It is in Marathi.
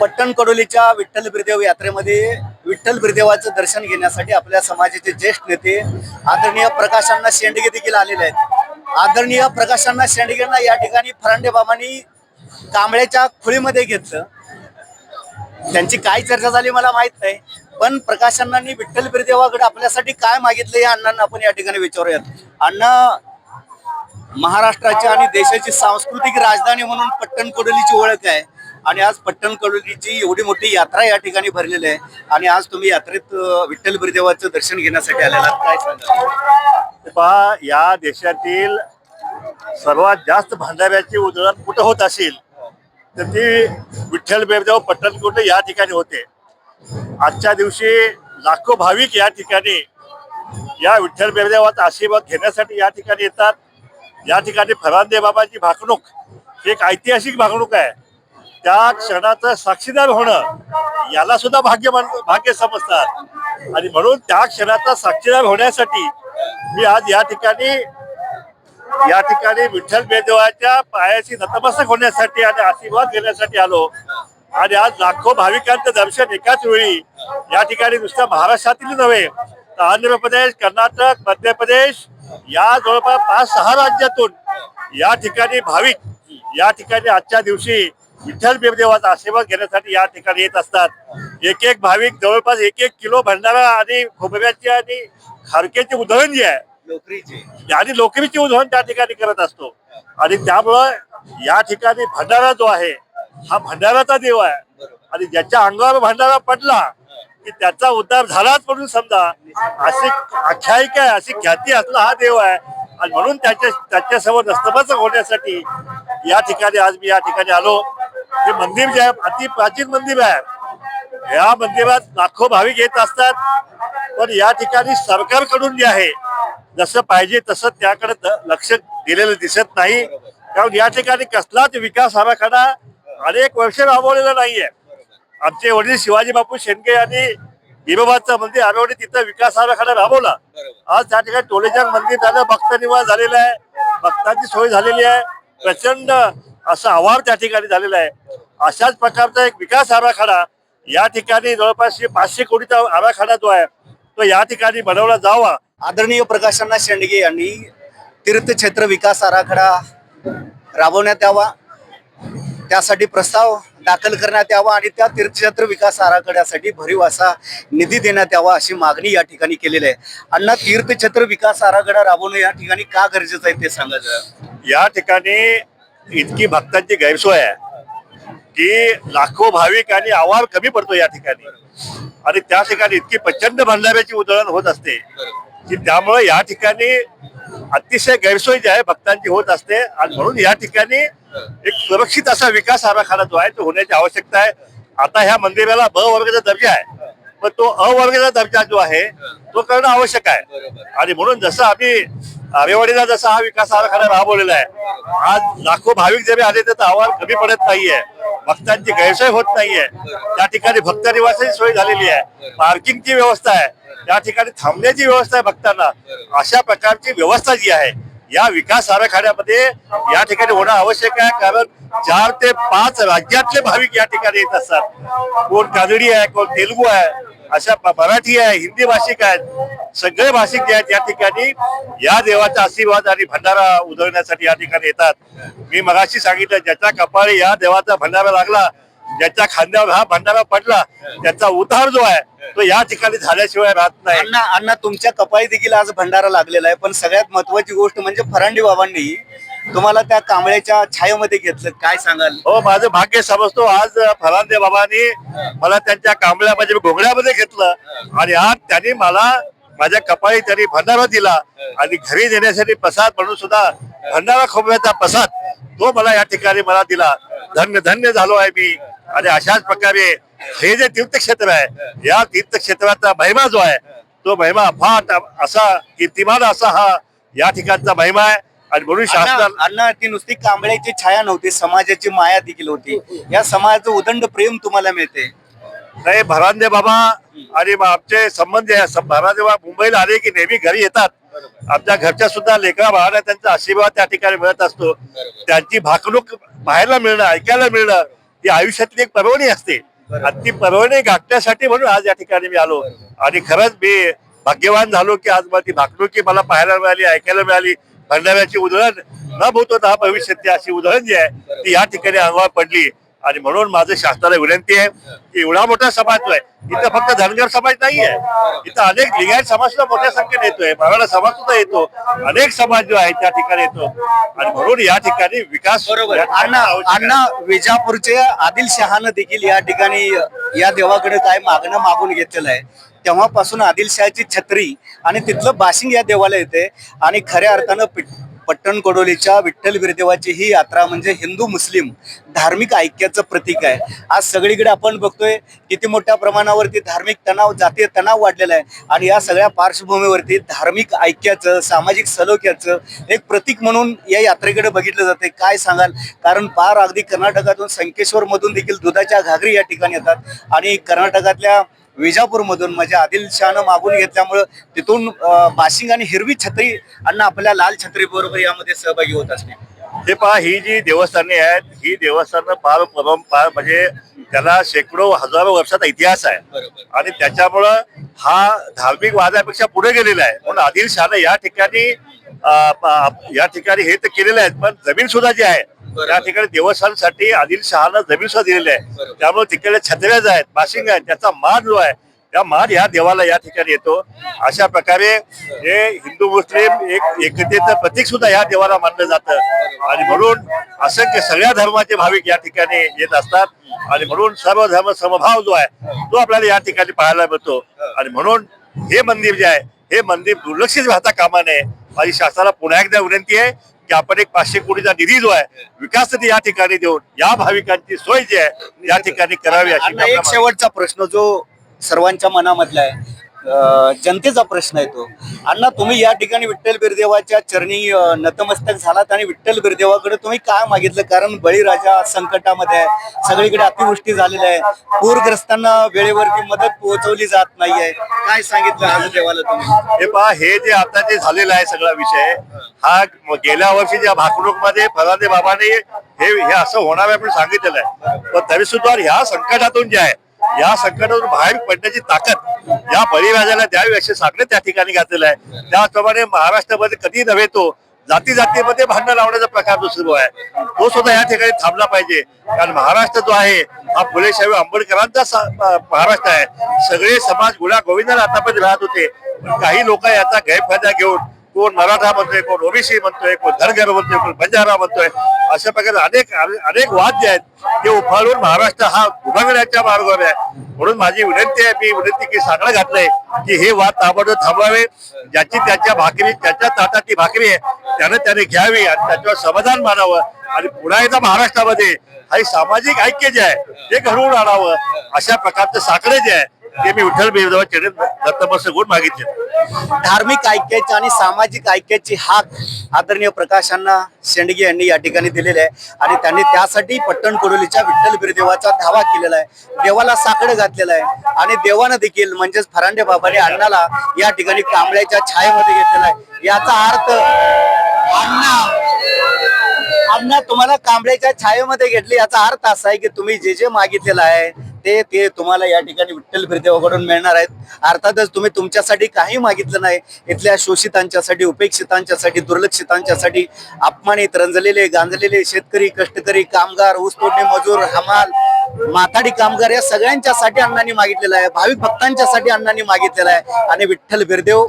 पट्टण कडोलीच्या विठ्ठल बिरदेव यात्रेमध्ये विठ्ठल बिरदेवाचं दर्शन घेण्यासाठी आपल्या समाजाचे ज्येष्ठ नेते आदरणीय प्रकाशांना शेंडगे देखील आलेले आहेत. आदरणीय प्रकाशांना शेंडगेंना या ठिकाणी फरांडे बाबांनी कांबळ्याच्या खुळीमध्ये घेतलं. त्यांची काय चर्चा झाली मला माहीत नाही पण प्रकाश अण्णांनी विठ्ठल बिरदेवाकडे आपल्यासाठी काय मागितलं या अण्णांना आपण या ठिकाणी विचारूयात. अण्णा महाराष्ट्राची आणि देशाची सांस्कृतिक राजधानी म्हणून पट्टण कडोलीची ओळख आहे. आणि आज पट्टण कडोलीची एवढी मोठी यात्रा या ठिकाणी भरलेली आहे. आणि आज तुम्ही यात्रेत विठ्ठल बिरदेवाचं दर्शन घेण्यासाठी आलेला काय सांगा पहा या देशातील सर्वात जास्त भांडाऱ्याची उधळण कुठं होत असेल तर ती विठ्ठल बेरदेव पट्टणकोट या ठिकाणी होते. आजच्या दिवशी लाखो भाविक या ठिकाणी या विठ्ठल बेरदेवाचा आशीर्वाद घेण्यासाठी या ठिकाणी येतात. या ठिकाणी फरांदे बाबाची भाकणूक ही एक ऐतिहासिक भाकणूक आहे. त्या क्षणाचं साक्षीदार होणं याला सुद्धा भाग्य मान भाग्य समजतात. आणि म्हणून त्या क्षणाचा साक्षीदार होण्यासाठी मी आज या ठिकाणी या ठिकाणी विठ्ठल बेदेवाच्या पायाशी नतमस्तक होण्यासाठी आणि आशीर्वाद घेण्यासाठी आलो. आणि आज लाखो भाविकांचं दर्शन एकाच वेळी या ठिकाणी नुसतं महाराष्ट्रातील नव्हे तर आंध्र प्रदेश कर्नाटक मध्य प्रदेश या जवळपास पाच सहा राज्यातून या ठिकाणी भाविक या ठिकाणी आजच्या दिवशी विठ्ठल बेदेवाचा आशीर्वाद घेण्यासाठी या ठिकाणी येत असतात. एक एक भाविक जवळपास एक एक किलो भंडारा आणि खोबऱ्याची आणि खारकेची उधळण जी आहे आणि लोकरीची उधळण त्या ठिकाणी करत असतो. आणि त्यामुळं या ठिकाणी भंडारा जो आहे हा भंडाराचा देव आहे. आणि ज्याच्या अंगावर भंडारा पडला की त्याचा उद्धार झालाच म्हणून समजा अशी आख्यायिका आहे अशी ख्याती असला हा देव आहे. आणि म्हणून त्याच्या त्याच्यासमोर नस्तमस्तक होण्यासाठी या ठिकाणी आज मी या ठिकाणी आलो. हे मंदिर जे आहे अति प्राचीन मंदिर आहे या मंदिरात लाखो भाविक येत असतात. पण या ठिकाणी सरकारकडून जे आहे जसं पाहिजे तसं त्याकडे लक्ष दिलेलं दिसत नाही. कारण या ठिकाणी कसलाच विकास आराखडा अनेक वर्ष राबवलेला नाहीये. आमचे वडील शिवाजी बापू शेंडगे यांनी विरोबाचं मंदिर आरवणे तिथं विकास आराखडा राबवला. आज त्या ठिकाणी टोलेजान मंदिर झालं भक्त निवास झालेलं आहे. भक्तांची सोय झालेली आहे. प्रचंड असं आवार त्या ठिकाणी झालेला आहे. अशाच प्रकारचा एक विकास आराखडा या ठिकाणी जवळपास पाचशे कोटीचा आराखडा जो आहे तो या ठिकाणी बनवला जावा. आदरणीय प्रकाशांना शेंडगे यांनी तीर्थक्षेत्र विकास आराखडा राबवण्यात यावा. त्यासाठी प्रस्ताव दाखल करण्यात यावा आणि त्या तीर्थक्षेत्र विकास आराखड्यासाठी भरीव असा निधी देण्यात यावा अशी मागणी या ठिकाणी केलेली आहे. अण्णा तीर्थक्षेत्र विकास आराखडा राबवणं या ठिकाणी का गरजेचं आहे ते सांगा जरा. या ठिकाणी इतकी भक्तांची गैरसोय आहे की लाखो भाविक आणि आवार कमी पडतो या ठिकाणी. आणि त्या ठिकाणी इतकी प्रचंड भंडाऱ्याची उधळण होत असते की त्यामुळे या ठिकाणी अतिशय गैरसोय जी आहे भक्तांची होत असते. आणि म्हणून या ठिकाणी एक सुरक्षित असा विकास आराखडा जो आहे तो होण्याची आवश्यकता आहे. आता ह्या मंदिराला ब वर्गाचा दर्जा आहे. पण तो अ वर्गाचा दर्जा जो आहे तो करणं आवश्यक आहे. आणि म्हणून जसं आम्ही आरेवाडीला जसा हा विकास आराखडा राबवलेला आहे आज लाखो भाविक जरी आले तर आव्हान कमी पडत नाहीये. भक्तांची गैरसोय होत नाहीये. त्या ठिकाणी भक्त निवासाची सोय झालेली आहे. पार्किंगची व्यवस्था आहे. त्या ठिकाणी थांबण्याची व्यवस्था आहे भक्तांना. अशा प्रकारची व्यवस्था जी आहे या विकास आराखड्यामध्ये या ठिकाणी होणं आवश्यक आहे. कारण चार ते पाच राज्यातले भाविक या ठिकाणी येत असतात. कोण कानडी आहे कोण तेलुगू आहे अशा मराठी आहे हिंदी भाषिक आहेत सगळे भाषिक जे आहेत या ठिकाणी या देवाचा आशीर्वाद आणि भंडारा उधळण्यासाठी या ठिकाणी येतात. मी मगाशी सांगितलं ज्याच्या कपाळी या देवाचा भंडारा लागला ज्याच्या खांद्यावर हा भंडारा पडला त्याचा उतार जो आहे तो या ठिकाणी झाल्याशिवाय राहत नाही. अण्णा अण्णा तुमच्या कपाळी देखील आज भंडारा लागलेला आहे पण सगळ्यात महत्वाची गोष्ट म्हणजे फरांडी बाबांनी तुम्हाला त्या कांबळ्याच्या छायेमध्ये घेतलं काय सांगाल? हो माझं भाग्य समजतो. आज फलांदे बाबांनी मला त्यांच्या कांबळ्या म्हणजे घोंगड्यामध्ये घेतलं. आणि आज त्यांनी मला माझ्या कपाळी त्यांनी भंडारा दिला. आणि घरी देण्यासाठी प्रसाद म्हणून सुद्धा भंडारा खोबऱ्याचा प्रसाद तो मला या ठिकाणी मला दिला. धन्य धन्य झालो आहे मी. आणि अशाच प्रकारे हे जे तीर्थक्षेत्र आहे या तीर्थक्षेत्राचा महिमा जो आहे तो महिमा फाट असा कीर्तिमान असा हा या ठिकाणचा महिमा आहे. आणि म्हणून शासनाला अण्णा अण्णा ती नुसती कांबळ्याची छाया नव्हती समाजाची माया देखील होती. या समाजाचं उदंड प्रेम तुम्हाला मिळते. नाही भरांदे बाबा आणि मग आमचे संबंध आहे. सं- भरांदे बाबा मुंबईला आले की नेहमी घरी येतात. आमच्या घरच्या सुद्धा लेकरा बाळांना त्यांचा आशीर्वाद त्या ठिकाणी मिळत असतो. त्यांची भाकणूक पाहायला मिळणं ऐकायला मिळणं ही आयुष्यातली एक पर्वणी असते. आणि ती पर्वणी गाठण्यासाठी म्हणून आज या ठिकाणी मी आलो. आणि खरंच मी भाग्यवान झालो की आज मला ती भाकणुकी मला पाहायला मिळाली ऐकायला मिळाली. भंडाऱ्याची उधळण न भूतो ना भविष्यातली अशी उधळण जी आहे ती या ठिकाणी अंगावर पडली. आणि म्हणून माझं शास्त्राला विनंती आहे की एवढा मोठा समाज जो आहे इथं फक्त धनगर समाज नाही आहे इथं अनेक लिंगायत समाज सुद्धा मोठ्या संख्येने येतोय मराठा समाज सुद्धा येतो अनेक समाज जो आहे त्या ठिकाणी येतो. आणि म्हणून या ठिकाणी विकास बरोबर. अण्णा. अण्णा विजापूरचे आदिल शहानं देखील या ठिकाणी या देवाकडे काय मागणं मागून घेतलेलं आहे? तेव्हापासून आदिलशहाची छत्री आणि तिथलं बाशिंग या देवाला येते. आणि खऱ्या अर्थानं पट्टण कोडोलीच्या विठ्ठल बिरदेवाची ही यात्रा म्हणजे हिंदू मुस्लिम धार्मिक ऐक्याचं प्रतीक आहे. आज सगळीकडे आपण बघतोय किती मोठ्या प्रमाणावरती धार्मिक तणाव जातीय तणाव वाढलेला आहे. आणि या सगळ्या पार्श्वभूमीवरती धार्मिक ऐक्याचं सामाजिक सलोख्याचं एक प्रतीक म्हणून या यात्रेकडे बघितलं जाते काय सांगाल? कारण पार अगदी कर्नाटकातून संकेश्वर मधून देखील दुधाच्या घागरी या ठिकाणी येतात. आणि कर्नाटकातल्या विजापूरमधून म्हणजे आदिलशहानं मागून घेतल्यामुळं तिथून बाशिंग आणि हिरवी छत्री अण्णा आपल्या लाल छत्री बरोबर यामध्ये सहभागी होत असते हे पहा ही जी देवस्थाने आहेत ही देवस्थानं फार परंपरा म्हणजे त्याला शेकडो हजारो वर्षाचा इतिहास आहे. आणि त्याच्यामुळं हा धार्मिक वादापेक्षा पुढे गेलेला आहे. म्हणून आदिल शहानं या ठिकाणी या ठिकाणी हे तर केलेलं आहे पण जमीन सुद्धा जी आहे त्या ठिकाणी देवस्थानासाठी आदिल शहानं जमीन सुद्धा दिलेली आहे. त्यामुळे तिकडे छत्र्या जे आहेत बाशिंग आहेत त्याचा मान जो आहे त्या मान या देवाला या ठिकाणी येतो. अशा प्रकारे हे हिंदू मुस्लिम एक एकतेचं प्रतीक सुद्धा या देवाला मानलं जातं. आणि म्हणून असंख्य सगळ्या धर्माचे भाविक या ठिकाणी येत असतात. आणि म्हणून सर्व धर्म समभाव जो आहे तो आपल्याला या ठिकाणी पाहायला मिळतो. आणि म्हणून हे मंदिर जे आहे हे मंदिर दुर्लक्षित राहता कामा नये. माझी शासनाला पुन्हा एकदा विनंती आहे की आपण एक पाचशे कोटीचा निधी जो आहे विकास निधी या ठिकाणी देऊन या भाविकांची सोय जी आहे या ठिकाणी करावी अशी एक शेवटचा प्रश्न जो सर्वांच्या मनामधला आहे जनतेचा प्रश्न आहे तो. अण्णा तुम्ही या ठिकाणी विठ्ठल बिरदेवाच्या चरणी नतमस्तक झालात आणि विठ्ठल बिरदेवाकडे तुम्ही काय मागितलं? कारण बळीराजा संकटामध्ये आहे. सगळीकडे अतिवृष्टी झालेली आहे. पूरग्रस्तांना वेळेवरती मदत पोहोचवली जात नाहीये. काय सांगितलं आज देवाला तुम्ही? हे पहा हे जे आता जे झालेलं आहे सगळा विषय हा गेल्या वर्षी ज्या भाकणूकमध्ये फरादे बाबाने हे हे असं होणार आहे आपण सांगितलेलं आहे. पण तरी सुद्धा ह्या संकटातून जे आहे या संकटातून बाहेर पडण्याची ताकद या बळीराजाला द्यावी असे सांगणे त्या ठिकाणी घातलेलं आहे. त्याचप्रमाणे महाराष्ट्रामध्ये कधी नव्हे तो जाती जातीमध्ये भांडण लावण्याचा प्रकार जो सुरू आहे तो सुद्धा या ठिकाणी थांबला पाहिजे. कारण महाराष्ट्र जो आहे हा फुले शाहू आंबेडकरांचा महाराष्ट्र आहे. सगळे समाज गुळा गोविंदाला आतापर्यंत राहत होते. पण काही लोक याचा गैरफायदा घेऊन कोण मराठा म्हणतोय कोण ओबीसी म्हणतोय कोण धनगर म्हणतोय कोण बंजारा म्हणतोय अशा प्रकारे अनेक अनेक वाद जे आहेत. ते उफाळून महाराष्ट्र हा उभारण्याच्या मार्गावर आहे. म्हणून माझी विनंती आहे मी विनंती की सांगणं घातलंय की हे वाद ताबडतोब थांबवावे. ज्याची त्याच्या भाकरी त्याच्या ताटाची भाकरी आहे त्यानं त्याने घ्यावी आणि त्याच्यावर समाधान मानावं. आणि पुन्हा एकदा महाराष्ट्रामध्ये हा सामाजिक ऐक्य जे आहे ते घडवून आणावं. अशा प्रकारचं साखरे जे आहे ते मी विठ्ठल बिरदेवा चरित दत्तमस्त गुण मागितले धार्मिक ऐक्याची आणि सामाजिक ऐक्याची हाक आदरणीय प्रकाशांना शेंडगे यांनी या ठिकाणी दिलेले आहे. आणि त्यांनी त्यासाठी पट्टण कोडोलीच्या विठ्ठल बिरदेवाचा धावा केलेला आहे. देवाला साकडं घातलेलं आहे. आणि देवानं देखील म्हणजेच फरांडे बाबाने अण्णाला या ठिकाणी कांबळ्याच्या छायेमध्ये घेतलेला आहे. याचा अर्थ अण्णा अण्णा तुम्हाला कांबळ्याच्या छायेमध्ये घेतली याचा अर्थ असा आहे की तुम्ही जे जे मागितलेलं आहे ते ते तुम्हाला या ठिकाणी विठ्ठल बिरदेवाकडून मिळणार आहेत. अर्थातच तुम्ही तुमच्यासाठी काही मागितलं नाही इथल्या शोषितांच्यासाठी उपेक्षितांच्यासाठी दुर्लक्षितांच्यासाठी अपमानित रंजलेले गांजलेले शेतकरी कष्टकरी कामगार ऊसतोडणी मजूर हमाल माथाडी कामगार या सगळ्यांच्यासाठी अण्णांनी मागितलेलं आहे. भाविक भक्तांच्यासाठी अण्णांनी मागितलेलं आहे. आणि विठ्ठल बिरदेव